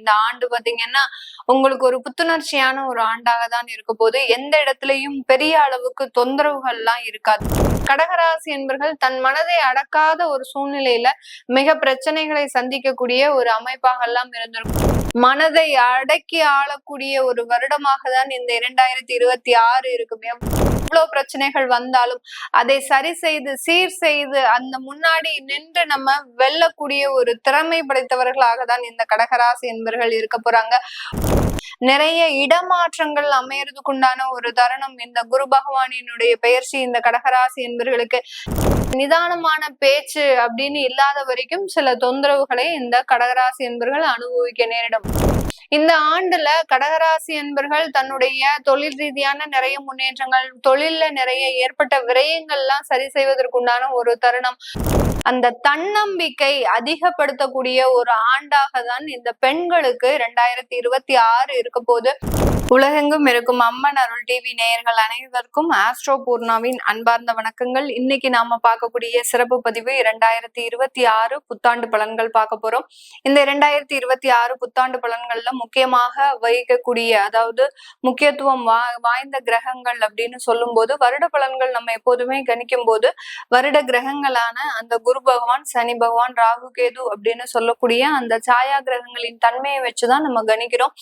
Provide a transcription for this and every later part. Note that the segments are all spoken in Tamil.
இந்த ஆண்டு பாத்தீங்கன்னா உங்களுக்கு ஒரு புத்துணர்ச்சியான ஒரு ஆண்டாக தான் இருக்க போது எந்த இடத்துலயும் பெரிய அளவுக்கு தொந்தரவுகள் எல்லாம் இருக்காது. கடகராசி என்பர்கள் தன் மனதை அடக்காத ஒரு சூழ்நிலையில மிக பிரச்சனைகளை சந்திக்கக்கூடிய ஒரு அமைப்பாக எல்லாம் இருந்திருக்கும். மனதை அடக்கி ஆளக்கூடிய ஒரு வருடமாக தான் இந்த இரண்டாயிரத்தி இருபத்தி ஆறு இருக்கும். எவ்வளவு பிரச்சனைகள் வந்தாலும் அதை சரி செய்து சீர் செய்து அந்த முன்னாடி நின்று நம்ம வெல்லக்கூடிய ஒரு திறமை படைத்தவர்களாக தான் இந்த கடகராசி என்பர்கள் இருக்க போறாங்க. நிறைய இடமாற்றங்கள் அமையறதுக்குண்டான ஒரு தருணம் இந்த குரு பகவானினுடைய பெயர்ச்சி இந்த கடகராசி என்பர்களுக்கு. நிதானமான பேச்சு அப்படின்னு இல்லாத வரைக்கும் சில தொந்தரவுகளை இந்த கடகராசி என்பர்கள் அனுபவிக்க நேரிடும். இந்த ஆண்டுல கடகராசி என்பர்கள் தன்னுடைய தொழில் ரீதியான நிறைய முன்னேற்றங்கள் தொழில்ல நிறைய ஏற்பட்ட விரயங்கள்லாம் சரி செய்வதற்குண்டான ஒரு தருணம். அந்த தன்னம்பிக்கை அதிகப்படுத்தக்கூடிய ஒரு ஆண்டாக தான் இந்த பெண்களுக்கு ரெண்டாயிரத்தி இருபத்தி ஆறு இருக்க போது உலகெங்கும் இருக்கும் அம்மன் அருள் டிவி நேயர்கள் அனைவருக்கும் ஆஸ்ட்ரோ பூர்ணாவின் அன்பார்ந்த வணக்கங்கள். இன்னைக்கு நாம பார்க்கக்கூடிய சிறப்பு பதிவு இரண்டாயிரத்தி இருபத்தி ஆறு புத்தாண்டு பலன்கள் பார்க்க போறோம். இந்த இரண்டாயிரத்தி இருபத்தி ஆறு புத்தாண்டு பலன்கள்ல முக்கியமாக வகிக்கக்கூடிய அதாவது முக்கியத்துவம் வா வாய்ந்த கிரகங்கள் அப்படின்னு சொல்லும் போது வருட பலன்கள் நம்ம எப்போதுமே கணிக்கும் போது வருட கிரகங்களான அந்த குரு பகவான் சனி பகவான் ராகு கேது அப்படின்னு சொல்லக்கூடிய அந்த சாயா கிரகங்களின் தன்மையை வச்சுதான் நம்ம கணிக்கிறோம்.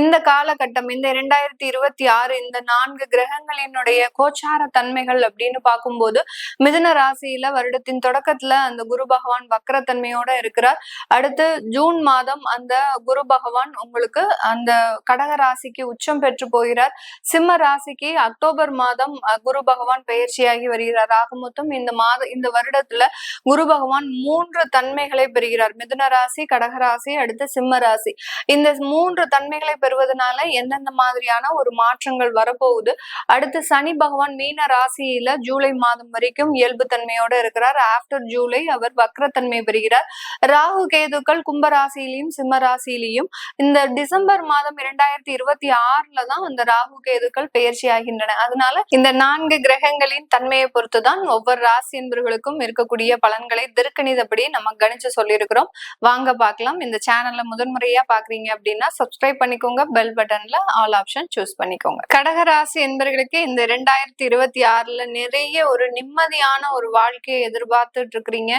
இந்த காலகட்டம் இந்த இரண்டாயிரத்தி இருபத்தி ஆறு இந்த நான்கு கிரகங்களினுடைய கோச்சார தன்மைகள் அப்படின்னு பார்க்கும்போது மிதுன ராசியில வருடத்தின் தொடக்கத்துல அந்த குரு பகவான் வக்கரத்தன்மையோட இருக்கிறார். அடுத்து ஜூன் மாதம் அந்த குரு பகவான் உங்களுக்கு அந்த கடக ராசிக்கு உச்சம் பெற்று போகிறார். சிம்ம ராசிக்கு அக்டோபர் மாதம் குரு பகவான் பயிற்சியாகி வருகிறார். ஆக மொத்தம் இந்த மாத இந்த வருடத்துல குரு பகவான் மூன்று தன்மைகளை பெறுகிறார். மிதுன ராசி கடகராசி அடுத்து சிம்ம ராசி. இந்த மூன்று தன்மைகளை பெறுவதனால எந்தெந்த மாதிரியான ஒரு மாற்றங்கள் வரப்போகுது. அடுத்து சனி பகவான் மீன ராசியில ஜூலை மாதம் வரைக்கும் இயல்பு தன்மையோட இருக்கிறார். ஆப்டர் ஜூலை அவர் வக்ரத்தன்மை பெறுகிறார். ராகு கேதுக்கள் கும்ப ராசியிலையும் சிம்ம ராசியிலையும். இந்த டிசம்பர் மாதம் இரண்டாயிரத்தி இருபத்தி ஆறுல தான் அந்த ராகு கேதுக்கள் பயிற்சி ஆகின்றன. அதனால இந்த நான்கு கிரகங்களின் தன்மையை பொறுத்துதான் ஒவ்வொரு ராசி என்பவர்களுக்கும் இருக்கக்கூடிய பலன்களை திருக்கணிதப்படி நம்ம கணிச்சு சொல்லியிருக்கிறோம். வாங்க பார்க்கலாம். இந்த சேனல்ல முதன்முறையா பாக்குறீங்க அப்படின்னா சப்ஸ்கிரைப் பண்ணிக்கோங்க. பெல் பட்டன்ல ஆல் ஆப்ஷன் சூஸ் பண்ணிக்கோங்க. கடகராசி என்பவர்களுக்கு இந்த ரெண்டாயிரத்தி இருபத்தி ஆறுல நிறைய ஒரு நிம்மதியான ஒரு வாழ்க்கையை எதிர்பார்த்துட்டு இருக்கிறீங்க.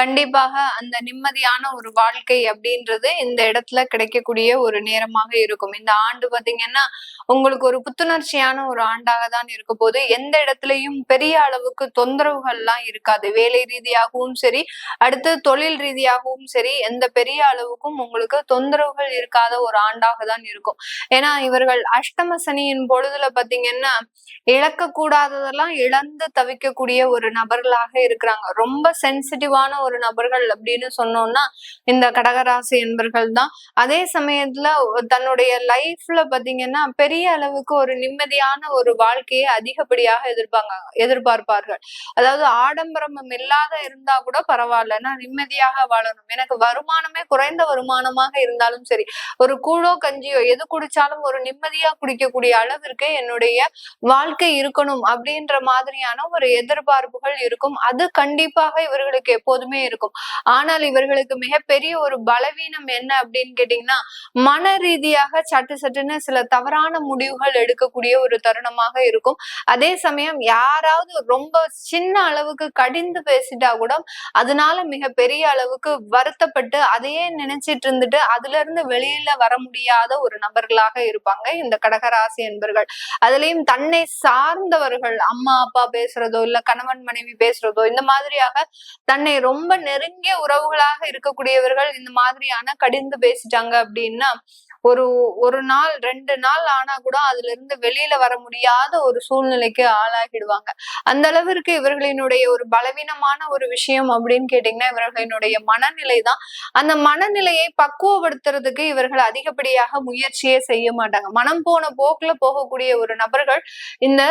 கண்டிப்பாக அந்த நிம்மதியான ஒரு வாழ்க்கை அப்படின்றது இந்த இடத்துல கிடைக்கக்கூடிய ஒரு நேரமாக இருக்கும். இந்த ஆண்டு பாத்தீங்கன்னா உங்களுக்கு ஒரு புத்துணர்ச்சியான ஒரு ஆண்டாக தான் இருக்க போது எந்த இடத்துலயும் பெரிய அளவுக்கு தொந்தரவுகள்லாம் இருக்காது. வேலை ரீதியாகவும் சரி அடுத்து தொழில் ரீதியாகவும் சரி எந்த பெரிய அளவுக்கும் உங்களுக்கு தொந்தரவுகள் இருக்காத ஒரு ஆண்டாக தான் இருக்கும். ஏன்னா இவர்கள் அஷ்டம சனியின் பொழுதுல பாத்தீங்கன்னா இழக்க கூடாததெல்லாம் இழந்து தவிக்கக்கூடிய ஒரு நபர்களாக இருக்கிறாங்க. ரொம்ப சென்சிட்டிவான ஒரு நபர்கள் அப்படின்னு சொன்னோம்னா இந்த கடகராசி என்பர்கள் தான். அதே சமயத்துல தன்னுடைய லைஃப்ல பாத்தீங்கன்னா பெரிய அளவுக்கு ஒரு நிம்மதியான ஒரு வாழ்க்கையை அதிகப்படியாக எதிர்ப்பாங்க எதிர்பார்ப்பார்கள். அதாவது ஆடம்பரம் இல்லாத இருந்தா கூட பரவாயில்ல. நான் நிம்மதியாக வாழணும். எனக்கு வருமானமே குறைந்த வருமானமாக இருந்தாலும் சரி ஒரு கூழோ கஞ்சியோ எது குடிச்சாலும் ஒரு நிம்மதியா குடிக்கக்கூடிய அளவிற்கு என்னுடைய வாழ்க்கை இருக்கணும் அப்படின்ற மாதிரியான ஒரு எதிர்பார்ப்புகள் இருக்கும். அது கண்டிப்பாக இவர்களுக்கு எப்போதுமே இருக்கும். ஆனால் இவர்களுக்கு மிகப்பெரிய ஒரு பலவீனம் என்ன அப்படின்னு கேட்டீங்கன்னா மன ரீதியாக சட்டு சட்டுன்னு சில தவறான முடிவுகள் எடுக்கக்கூடிய ஒரு தருணமாக இருக்கும். அதே சமயம் யாராவது ரொம்ப சின்ன அளவுக்கு கடிந்து பேசிட்டா கூட அதனால மிக பெரிய அளவுக்கு வருத்தப்பட்டு அதையே நினைச்சிட்டு இருந்துட்டு அதுல இருந்து வெளியில வர முடியாத ஒரு நபர்களாக இருப்பாங்க. இந்த கடகராசி என்பர்கள் அதுலயும் தன்னை சார்ந்தவர்கள் அம்மா அப்பா பேசுறதோ இல்ல கணவன் மனைவி பேசுறதோ இந்த மாதிரியாக தன்னை ரொம்ப நெருங்கிய உறவுகளாக இருக்கக்கூடியவர்கள் இந்த மாதிரியான கடிந்து பேசிட்டாங்க அப்படின்னா ஒரு ஒரு நாள் ரெண்டு நாள் ஆனா கூட அதுல இருந்து வெளியில வர முடியாத ஒரு சூழ்நிலைக்கு ஆளாகிடுவாங்க. அந்த அளவிற்கு இவர்களினுடைய ஒரு பலவீனமான ஒரு விஷயம் அப்படின்னு கேட்டீங்கன்னா இவர்களினுடைய மனநிலை தான் அந்த மனநிலையை பக்குவப்படுத்துறதுக்கு இவர்கள் அதிகப்படியாக முயற்சியே செய்ய மாட்டாங்க. மனம் போன போக்குல போகக்கூடிய ஒரு நபர்கள் இந்த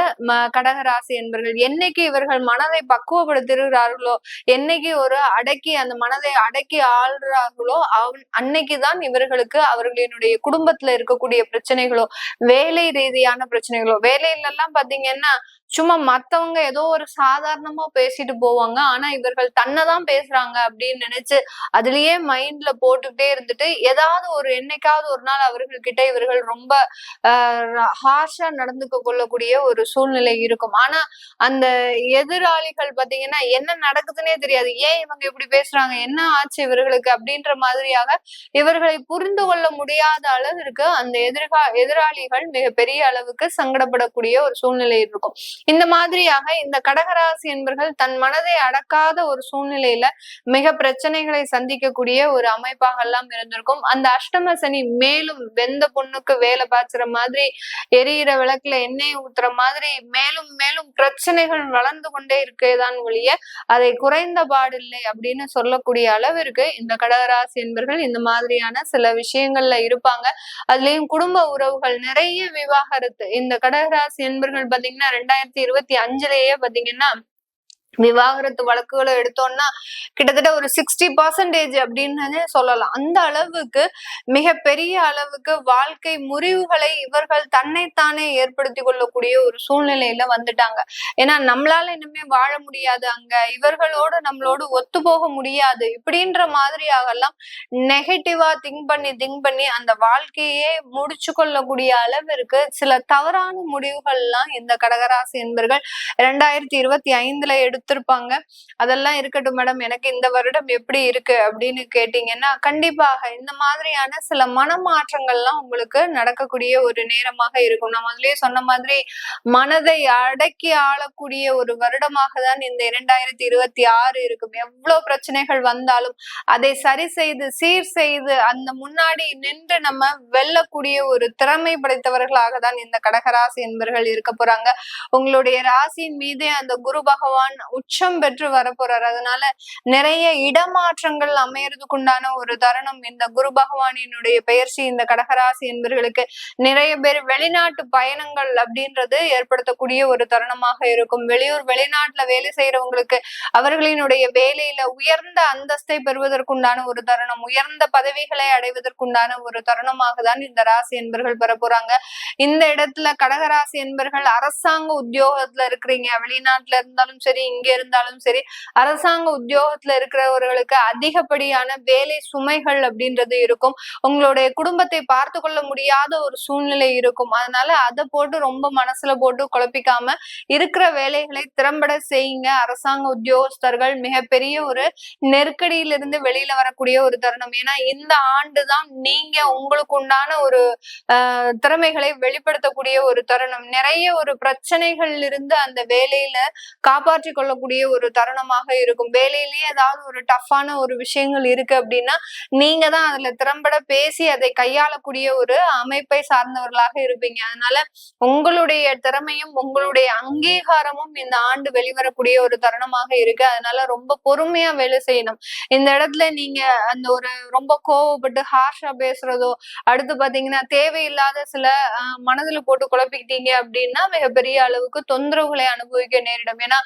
கடகராசி என்பர்கள் என்னைக்கு இவர்கள் மனதை பக்குவப்படுத்துகிறார்களோ என்னைக்கு ஒரு அடக்கி அந்த மனதை அடக்கி ஆள்றார்களோ அன்னைக்குதான் இவர்களுக்கு அவர்களினுடைய குடும்பத்துல இருக்கக்கூடிய பிரச்சனைகளோ வேலை ரீதியான பிரச்சனைகளோ வேலையில எல்லாம் பாத்தீங்கன்னா சும்மா மத்தவங்க ஏதோ ஒரு சாதாரணமா பேசிட்டு போவாங்க. ஆனா இவர்கள் தன்னைதான் பேசுறாங்க அப்படின்னு நினைச்சு அதுலயே மைண்ட்ல போட்டுக்கிட்டே இருந்துட்டு ஏதாவது ஒரு என்னைக்காவது ஒரு நாள் அவர்கள் கிட்ட இவர்கள் ரொம்ப ஹார்ஷா நடந்துக்க கொள்ளக்கூடிய ஒரு சூழ்நிலை இருக்கும். ஆனா அந்த எதிராளிகள் பாத்தீங்கன்னா என்ன நடக்குதுன்னே தெரியாது. ஏன் இவங்க இப்படி பேசுறாங்க? என்ன ஆச்சு இவர்களுக்கு? அப்படின்ற மாதிரியாக இவர்களை புரிந்து கொள்ள முடியாத அளவிற்கு அந்த எதிர்கா எதிராளிகள் மிக பெரிய அளவுக்கு சங்கடப்படக்கூடிய ஒரு சூழ்நிலை இருக்கும். இந்த மாதிரியாக இந்த கடகராசி என்பர்கள் தன் மனதை அடக்காத ஒரு சூழ்நிலையில மிக பிரச்சனைகளை சந்திக்கக்கூடிய ஒரு அமைப்பாக எல்லாம் இருந்திருக்கும். அந்த அஷ்டம சனி மேலும் வெந்த பொண்ணுக்கு வேலை பாய்ச்சுற மாதிரி எரியிற விளக்குல எண்ணெய் ஊத்துற மாதிரி மேலும் மேலும் பிரச்சனைகள் வளர்ந்து கொண்டே இருக்கேதான் ஒழிய அதை குறைந்த பாடில்லை அப்படின்னு சொல்லக்கூடிய அளவிற்கு இந்த கடகராசி என்பர்கள் இந்த மாதிரியான சில விஷயங்கள்ல இருப்பாங்க. அதுலயும் குடும்ப உறவுகள் நிறைய விவாகரத்து. இந்த கடகராசி என்பர்கள் பாத்தீங்கன்னா ரெண்டாயிரத்தி இருபத்தி அஞ்சுலயே பாத்தீங்கன்னா விவாகரத்து வழக்குகளை எடுத்தோம்னா கிட்டத்தட்ட ஒரு சிக்ஸ்டி பர்சன்டேஜ் அப்படின்னு சொல்லலாம். அந்த அளவுக்கு மிக பெரிய அளவுக்கு வாழ்க்கை முறிவுகளை இவர்கள் தன்னைத்தானே ஏற்படுத்தி கொள்ளக்கூடிய ஒரு சூழ்நிலையில வந்துட்டாங்க. ஏன்னா நம்மளால இனிமே வாழ முடியாது அங்க. இவர்களோட நம்மளோட ஒத்து போக முடியாது. இப்படின்ற மாதிரியாகலாம் நெகட்டிவா திங்க் பண்ணி திங்க் பண்ணி அந்த வாழ்க்கையே முடிச்சு கொள்ளக்கூடிய அளவிற்கு சில தவறான முடிவுகள்லாம் இந்த கடகராசி என்பர்கள் இரண்டாயிரத்தி இருபத்தி ஐந்துல எடுத்து கொடுத்திருப்பாங்க அதெல்லாம் இருக்கட்டும் மேடம். எனக்கு இந்த வருடம் எப்படி இருக்கு அப்படின்னு கேட்டீங்கன்னா கண்டிப்பாக இந்த மாதிரியான சில மனமாற்றங்கள்லாம் உங்களுக்கு நடக்கக்கூடிய ஒரு நேரமாக இருக்கும். நான் முதலே சொன்ன மாதிரி மனதை அடக்கி ஆளக்கூடிய ஒரு வருடமாக தான் இந்த இரண்டாயிரத்தி இருபத்தி ஆறு இருக்கும். எவ்வளவு பிரச்சனைகள் வந்தாலும் அதை சரி செய்து சீர் செய்து அந்த முன்னாடி நின்று நம்ம வெல்லக்கூடிய ஒரு திறமை படைத்தவர்களாக தான் இந்த கடகராசி என்பவர்கள் இருக்க போறாங்க. உங்களுடைய ராசியின் மீதே அந்த குரு பகவான் உச்சம் பெற்று வரப்போறாரு. அதனால நிறைய இடமாற்றங்கள் அமையறதுக்குண்டான ஒரு தருணம் இந்த குரு பகவானினுடைய பெயர்ச்சி இந்த கடகராசி என்பவர்களுக்கு நிறைய பேர் வெளிநாட்டு பயணங்கள் அப்படின்றது ஏற்படுத்தக்கூடிய ஒரு தருணமாக இருக்கும். வெளியூர் வெளிநாட்டுல வேலை செய்யறவங்களுக்கு அவர்களினுடைய வேலையில உயர்ந்த அந்தஸ்தை பெறுவதற்குண்டான ஒரு தருணம் உயர்ந்த பதவிகளை அடைவதற்குண்டான ஒரு தருணமாக தான் இந்த ராசி என்பர்கள் பெற போறாங்க இந்த இடத்துல கடகராசி என்பர்கள் அரசாங்க உத்தியோகத்துல இருக்கிறீங்க. வெளிநாட்டுல இருந்தாலும் சரி எங்க இருந்தாலும் சரி அரசாங்க உத்தியோகத்துல இருக்கிறவர்களுக்கு அதிகப்படியான வேலை சுமைகள் அப்படின்றது இருக்கும். உங்களுடைய குடும்பத்தை பார்த்து கொள்ள முடியாத ஒரு சூழ்நிலை இருக்கும். அதனால அதை போட்டு ரொம்ப மனசுல போட்டு குழப்பிக்காம இருக்கிற வேலைகளை திறம்பட செய்யுங்க. அரசாங்க உத்தியோகஸ்தர்கள் மிகப்பெரிய ஒரு நெருக்கடியிலிருந்து வெளியில வரக்கூடிய ஒரு தருணம். ஏன்னா இந்த ஆண்டு தான் நீங்க உங்களுக்கு உண்டான ஒரு திறமைகளை வெளிப்படுத்தக்கூடிய ஒரு தருணம். நிறைய ஒரு பிரச்சனைகள் இருந்து அந்த வேலையில காப்பாற்றி கொள்ளக்கூடிய கூடிய ஒரு தருணமாக இருக்கும். வேலையிலேயே ஏதாவது ஒரு டஃப்பான ஒரு விஷயங்கள் இருக்கு அப்படின்னா நீங்க தான் அதுல திறம்பட பேசி அதை கையாளக்கூடிய ஒரு அமைப்பை சார்ந்தவர்களாக இருப்பீங்க. அதனால உங்களுடைய திறமையும் உங்களுடைய அங்கீகாரமும் இந்த ஆண்டு வெளிவரக்கூடிய ஒரு தருணமாக இருக்கு. அதனால ரொம்ப பொறுமையா வேலை செய்யணும். இந்த இடத்துல நீங்க அந்த ஒரு ரொம்ப கோவப்பட்டு ஹார்ஷா பேசுறதோ அடுத்து பாத்தீங்கன்னா தேவையில்லாத சில மனதுல போட்டு குழப்பிக்கிட்டீங்க அப்படின்னா மிகப்பெரிய அளவுக்கு தொந்தரவுகளை அனுபவிக்க நேரிடும். ஏன்னா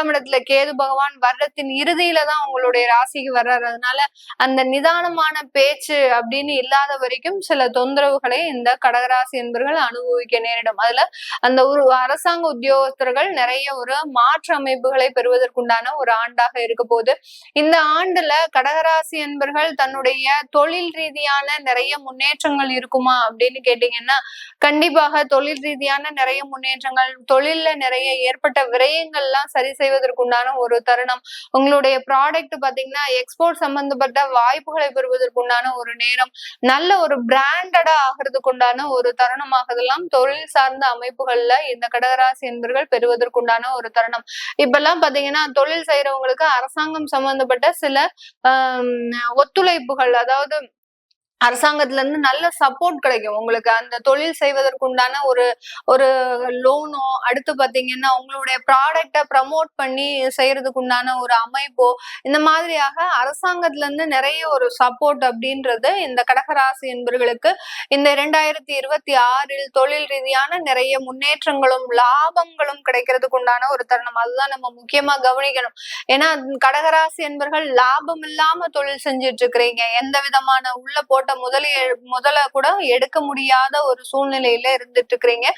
இரண்டாம் இடத்துல கேது பகவான் வருடத்தின் இறுதியில தான் உங்களுடைய ராசிக்கு வர்றாரு. அதனால அந்த நிதானமான பேச்சு அப்படின்னு இல்லாத வரைக்கும் சில தொந்தரவுகளை இந்த கடகராசி என்பர்கள் அனுபவிக்க நேரிடும். அதுல அந்த ஒரு அரசாங்க உத்தியோகஸ்தர்கள் நிறைய ஒரு மாற்று அமைப்புகளை பெறுவதற்குண்டான ஒரு ஆண்டாக இருக்க போது இந்த ஆண்டுல கடகராசி என்பர்கள் தன்னுடைய தொழில் ரீதியான நிறைய முன்னேற்றங்கள் இருக்குமா அப்படின்னு கேட்டீங்கன்னா கண்டிப்பாக தொழில் ரீதியான நிறைய முன்னேற்றங்கள் தொழில்ல நிறைய ஏற்பட்ட விரயங்கள்லாம் சரி செய்ய உண்டான ஒரு தருணம். உங்களுடைய ப்ராடக்ட் பாத்தீங்கன்னா எக்ஸ்போர்ட் சம்பந்தப்பட்ட வாய்ப்புகளை பெறுவதற்கு உண்டான ஒரு நேரம். நல்ல ஒரு பிராண்டடா ஆகிறதுக்குண்டான உண்டான ஒரு தருணமாகதெல்லாம் தொழில் சார்ந்த அமைப்புகள்ல இந்த கடகராசி என்பர்கள் பெறுவதற்குண்டான ஒரு தருணம். இப்பெல்லாம் பாத்தீங்கன்னா தொழில் செய்யறவங்களுக்கு அரசாங்கம் சம்பந்தப்பட்ட சில ஒத்துழைப்புகள் அதாவது அரசாங்கத்துல இருந்து நல்ல சப்போர்ட் கிடைக்கும். உங்களுக்கு அந்த தொழில் செய்வதற்குண்டான ஒரு ஒரு லோனோ அடுத்து பாத்தீங்கன்னா உங்களுடைய ப்ராடக்டை ப்ரமோட் பண்ணி செய்யறதுக்குண்டான ஒரு அமைப்போ இந்த மாதிரியாக அரசாங்கத்துல இருந்து நிறைய ஒரு சப்போர்ட் அப்படின்றது இந்த கடகராசி என்பவர்களுக்கு இந்த இரண்டாயிரத்தி இருபத்தி ஆறில் தொழில் ரீதியான நிறைய முன்னேற்றங்களும் லாபங்களும் கிடைக்கிறதுக்கு உண்டான ஒரு தருணம். அதுதான் நம்ம முக்கியமா கவனிக்கணும். ஏன்னா கடகராசி என்பவர்கள் லாபம் இல்லாம தொழில் செஞ்சுட்டு இருக்கிறீங்க. எந்த விதமான உள்ள போட்டு போட்ட முதலிய முதல கூட எடுக்க முடியாத ஒரு சூழ்நிலையில இருந்துட்டு இருக்கிறீங்க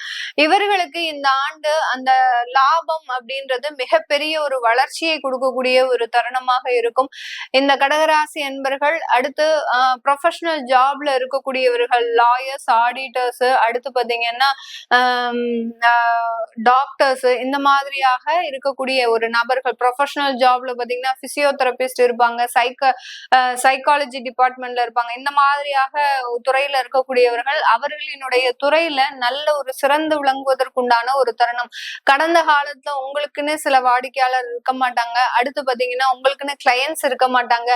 இவர்களுக்கு இந்த ஆண்டு அந்த லாபம் அப்படின்றது மிகப்பெரிய ஒரு வளர்ச்சியை கொடுக்கக்கூடிய ஒரு தருணமாக இருக்கும். இந்த கடகராசி என்பர்கள் அடுத்து ப்ரொஃபஷனல் ஜாப்ல இருக்கக்கூடியவர்கள் லாயர்ஸ் ஆடிட்டர்ஸ் அடுத்து பாத்தீங்கன்னா டாக்டர்ஸ் இந்த மாதிரியாக இருக்கக்கூடிய ஒரு நபர்கள் ப்ரொஃபஷனல் ஜாப்ல பாத்தீங்கன்னா பிசியோதெரபிஸ்ட் இருப்பாங்க சைக்க சைக்காலஜி டிபார்ட்மெண்ட்ல இருப்பாங்க. இந்த மாதிரி மாதிரியாக துறையில இருக்கக்கூடியவர்கள் அவர்களினுடைய துறையில நல்ல ஒரு சிறந்து விளங்குவதற்குண்டான ஒரு தருணம். கடந்த காலத்துல உங்களுக்குன்னு சில வாடிக்கையாளர் இருக்க மாட்டாங்க. அடுத்து பாத்தீங்கன்னா உங்களுக்குன்னு கிளையன்ஸ் இருக்க மாட்டாங்க.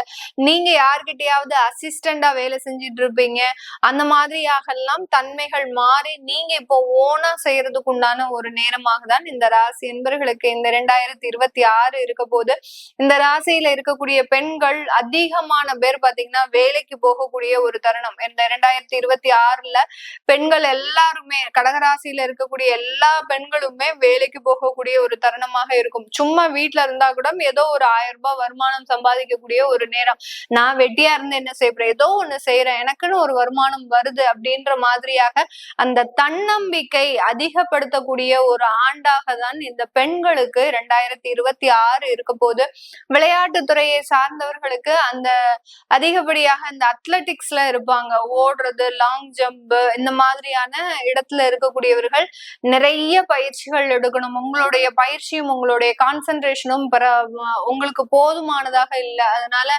நீங்க யார்கிட்டயாவது அசிஸ்டண்டா வேலை செஞ்சிட்டு இருப்பீங்க. அந்த மாதிரியாக எல்லாம் தன்மைகள் மாறி நீங்க இப்போ ஓனா செய்யறதுக்கு உண்டான ஒரு நேரமாக தான் இந்த ராசி என்பர்களுக்கு இந்த ரெண்டாயிரத்தி இருபத்தி ஆறு இருக்க போது இந்த ராசியில இருக்கக்கூடிய பெண்கள் அதிகமான பேர் பாத்தீங்கன்னா வேலைக்கு போகக்கூடிய ஒரு தருணம். இந்த இரண்டாயிரத்தி இருபத்தி ஆறுல பெண்கள் எல்லாருமே கடகராசியில இருக்கக்கூடிய எல்லா பெண்களுமே வேலைக்கு போகக்கூடிய ஒரு தருணமாக இருக்கும். சும்மா வீட்டுல இருந்தா கூட ஏதோ ஒரு ஆயிரம் ரூபாய் வருமானம் சம்பாதிக்கக்கூடிய ஒரு நேரம். நான் வெட்டியா இருந்து என்ன செய்யறேன் ஏதோ ஒண்ணு செய்யறேன். எனக்குன்னு ஒரு வருமானம் வருது அப்படின்ற மாதிரியாக அந்த தன்னம்பிக்கை அதிகப்படுத்தக்கூடிய ஒரு ஆண்டாக தான் இந்த பெண்களுக்கு ரெண்டாயிரத்தி இருபத்தி ஆறு இருக்க போது விளையாட்டுத்துறையை சார்ந்தவர்களுக்கு அந்த அதிகப்படியாக இந்த அத்லட்டிக்ஸ்ல இருப்பாங்க. ஓடுறது லாங் ஜம்ப் இந்த மாதிரியான இடத்துல இருக்கக்கூடியவர்கள் நிறைய பயிற்சிகள் எடுக்கணும். உங்களுடைய பயிற்சியும் உங்களுடைய கான்சென்ட்ரேஷனும் உங்களுக்கு போதுமானதாக இல்லை. அதனால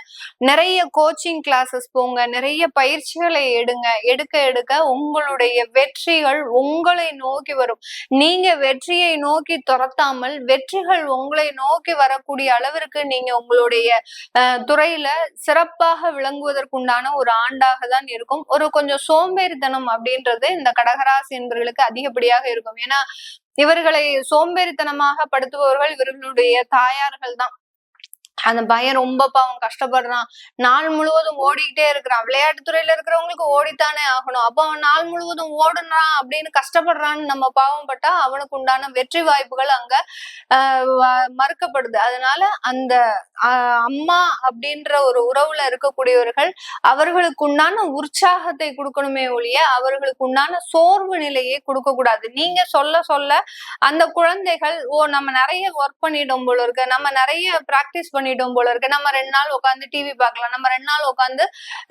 நிறைய கோச்சிங் கிளாஸஸ் போங்க. நிறைய பயிற்சிகளை எடுங்க. எடுக்க எடுக்க உங்களுடைய வெற்றிகள் உங்களை நோக்கி வரும். நீங்க வெற்றியை நோக்கி துரத்தாமல் வெற்றிகள் உங்களை நோக்கி வரக்கூடிய அளவிற்கு நீங்க உங்களுடைய துறையில சிறப்பாக விளங்குவதற்குண்டான ஒரு ஆண்டாக தான் இருக்கும். ஒரு கொஞ்சம் சோம்பேறித்தனம் அப்படின்றது இந்த கடகராசி என்பவர்களுக்கு அதிகப்படியாக இருக்கும். ஏன்னா இவர்களை சோம்பேறித்தனமாக படுத்துபவர்கள் இவர்களுடைய தாயார்கள் தான் அந்த பையன் ரொம்ப பாவம் கஷ்டப்படுறான். நாள் முழுவதும் ஓடிக்கிட்டே இருக்கிறான். விளையாட்டுத்துறையில இருக்கிறவங்களுக்கு ஓடித்தானே ஆகணும். அப்போ அவன் நாள் முழுவதும் ஓடுனான் அப்படின்னு கஷ்டப்படுறான்னு நம்ம பாவம் பட்டா அவனுக்கு உண்டான வெற்றி வாய்ப்புகள் அங்க மறுக்கப்படுது. அதனால அந்த அம்மா அப்படின்ற ஒரு உறவுல இருக்கக்கூடியவர்கள் அவர்களுக்கு உண்டான உற்சாகத்தை கொடுக்கணுமே ஒழிய அவர்களுக்கு உண்டான சோர்வு நிலையை கொடுக்க கூடாது நீங்க சொல்ல சொல்ல அந்த குழந்தைகள் ஓ நம்ம நிறைய ஒர்க் பண்ணிட்டோம் போல இருக்கு. நம்ம நிறைய பிராக்டிஸ் பண்ணி பண்ணிட்டோம் போல இருக்கு. நம்ம ரெண்டு நாள் உட்காந்து டிவி பார்க்கலாம். நம்ம ரெண்டு நாள் உட்காந்து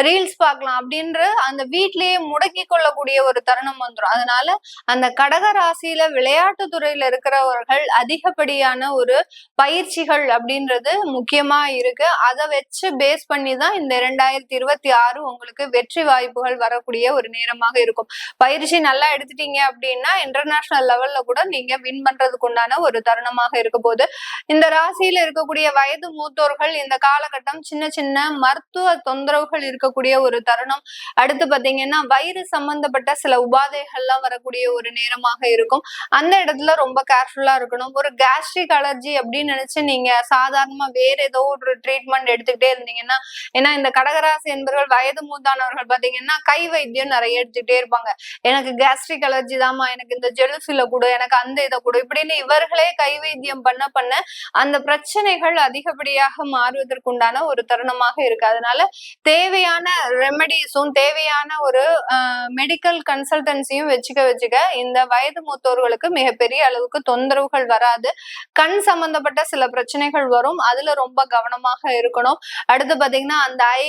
ரீல்ஸ் பார்க்கலாம் அப்படின்ற அந்த வீட்லயே முடக்கி கொள்ளக்கூடிய ஒரு தருணம் வந்துடும் அதனால அந்த கடக ராசியில விளையாட்டு துறையில இருக்கிறவர்கள் அதிகப்படியான ஒரு பயிற்சிகள் அப்படின்றது முக்கியமா இருக்கு. அதை வச்சு பேஸ் பண்ணி தான் இந்த இரண்டாயிரத்தி இருபத்தி ஆறு உங்களுக்கு வெற்றி வாய்ப்புகள் வரக்கூடிய ஒரு நேரமாக இருக்கும். பயிற்சி நல்லா எடுத்துட்டீங்க அப்படின்னா இன்டர்நேஷனல் லெவல்ல கூட நீங்க வின் பண்றதுக்கு உண்டான ஒரு தருணமாக இருக்க போது இந்த ராசியில இருக்கக்கூடிய வயது மூத்த மூத்தோர்கள் இந்த காலகட்டம் சின்ன சின்ன மருத்துவ தொந்தரவுகள் இருக்கக்கூடிய ஒரு தருணம். அடுத்து பாத்தீங்கன்னா வயிறு சம்பந்தப்பட்ட சில உபாதைகள்லாம் வரக்கூடிய ஒரு நேரமாக இருக்கும். அந்த இடத்துல ரொம்ப கேர்ஃபுல்லா இருக்கணும். ஒரு கேஸ்ட்ரிக் அலர்ஜி அப்படின்னு நினைச்சு நீங்க சாதாரணமா வேற ஏதோ ஒரு ட்ரீட்மெண்ட் எடுத்துக்கிட்டே இருந்தீங்கன்னா ஏன்னா இந்த கடகராசி என்பவர்கள் வயது மூத்தானவர்கள் பாத்தீங்கன்னா கை வைத்தியம் நிறைய எடுத்துக்கிட்டே இருப்பாங்க. எனக்கு கேஸ்ட்ரிக் அலர்ஜி தாமா எனக்கு இந்த ஜெலுசில கூட எனக்கு அந்த இதை கூட இப்படின்னு இவர்களே கை வைத்தியம் பண்ண பண்ண அந்த பிரச்சனைகள் அதிகப்படியா நோயாளியாக மாறுவதற்குண்டான ஒரு தருணமாக இருக்கு. அதனால தேவையான ரெமடிஸும் தேவையான ஒரு மெடிக்கல் கன்சல்டன்சியும் வச்சுக்க வச்சுக்க இந்த வயது மூத்தோர்களுக்கு மிகப்பெரிய அளவுக்கு தொந்தரவுகள் வராது. கண் சம்பந்தப்பட்ட சில பிரச்சனைகள் வரும். அதுல ரொம்ப கவனமாக இருக்கணும். அடுத்து பாத்தீங்கன்னா அந்த ஐ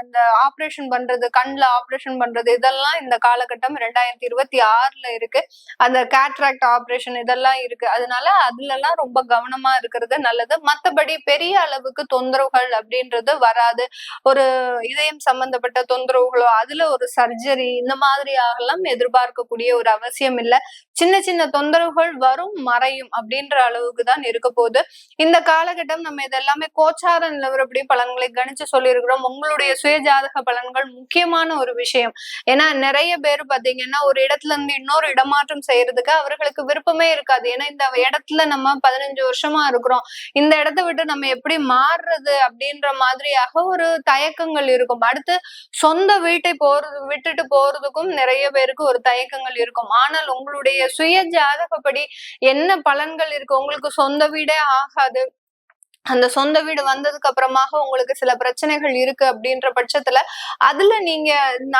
அந்த ஆப்ரேஷன் பண்றது கண்ல ஆப்ரேஷன் பண்றது இதெல்லாம் இந்த காலகட்டம் ரெண்டாயிரத்தி இருபத்தி ஆறுல இருக்கு. அந்த கேட்ராக்ட் ஆப்ரேஷன் இதெல்லாம் இருக்கு. அதனால அதுல எல்லாம் ரொம்ப கவனமா இருக்கிறது நல்லது. மத்தபடி பெரிய அளவுக்கு தொந்தரவுகள் அப்படின்றது வராது. ஒரு இதயம் சம்பந்தப்பட்ட தொந்தரவுகளோ அதுல ஒரு சர்ஜரி இந்த மாதிரி ஆகலாம் எதிர்பார்க்கக்கூடிய ஒரு அவசியம் இல்லை. சின்ன சின்ன தொந்தரவுகள் வரும் மறையும் அப்படின்ற அளவுக்கு தான் இருக்க போகுது. இந்த காலகட்டம் நம்ம இதெல்லாமே கோச்சார நிலவரப்படி பலன்களை கணிச்சு சொல்லியிருக்கிறோம். உங்களுடைய சுய ஜாதக பலன்கள் முக்கியமான ஒரு விஷயம். ஏன்னா நிறைய பேர் பாத்தீங்கன்னா ஒரு இடத்துல இருந்து இன்னொரு இடமாற்றம் செய்யறதுக்கு அவர்களுக்கு விருப்பமே இருக்காது. ஏன்னா இந்த இடத்துல நம்ம பதினஞ்சு வருஷமா இருக்கிறோம். இந்த இடத்த விட்டு நம்ம எப்படி மாறுறது அப்படின்ற மாதிரியாக ஒரு தயக்கங்கள் இருக்கும். அடுத்து சொந்த வீட்டை போறது விட்டுட்டு போறதுக்கும் நிறைய பேருக்கு ஒரு தயக்கங்கள் இருக்கும். ஆனால் உங்களுடைய சுய ஜாதகப்படி என்ன பலன்கள் இருக்கு? உங்களுக்கு சொந்த வீடே ஆகாது. அந்த சொந்த வீடு வந்ததுக்கு அப்புறமாக உங்களுக்கு சில பிரச்சனைகள் இருக்கு அப்படின்ற பட்சத்துல அதுல நீங்க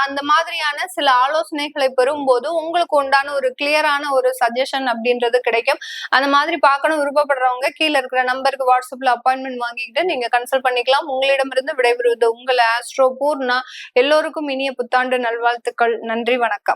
அந்த மாதிரியான சில ஆலோசனைகளை பெறும்போது உங்களுக்கு உண்டான ஒரு கிளியரான ஒரு சஜஷன் அப்படின்றது கிடைக்கும். அந்த மாதிரி பார்க்கணும் விருப்பப்படுறவங்க கீழே இருக்கிற நம்பருக்கு வாட்ஸ்அப்ல அப்பாயின்மெண்ட் வாங்கிக்கிட்டு நீங்க கன்சல்ட் பண்ணிக்கலாம். உங்களிடமிருந்து விடைபெறுவது உங்களை ஆஸ்ட்ரோ பூர்ணா எல்லோருக்கும் இனிய புத்தாண்டு நல்வாழ்த்துக்கள். நன்றி வணக்கம்.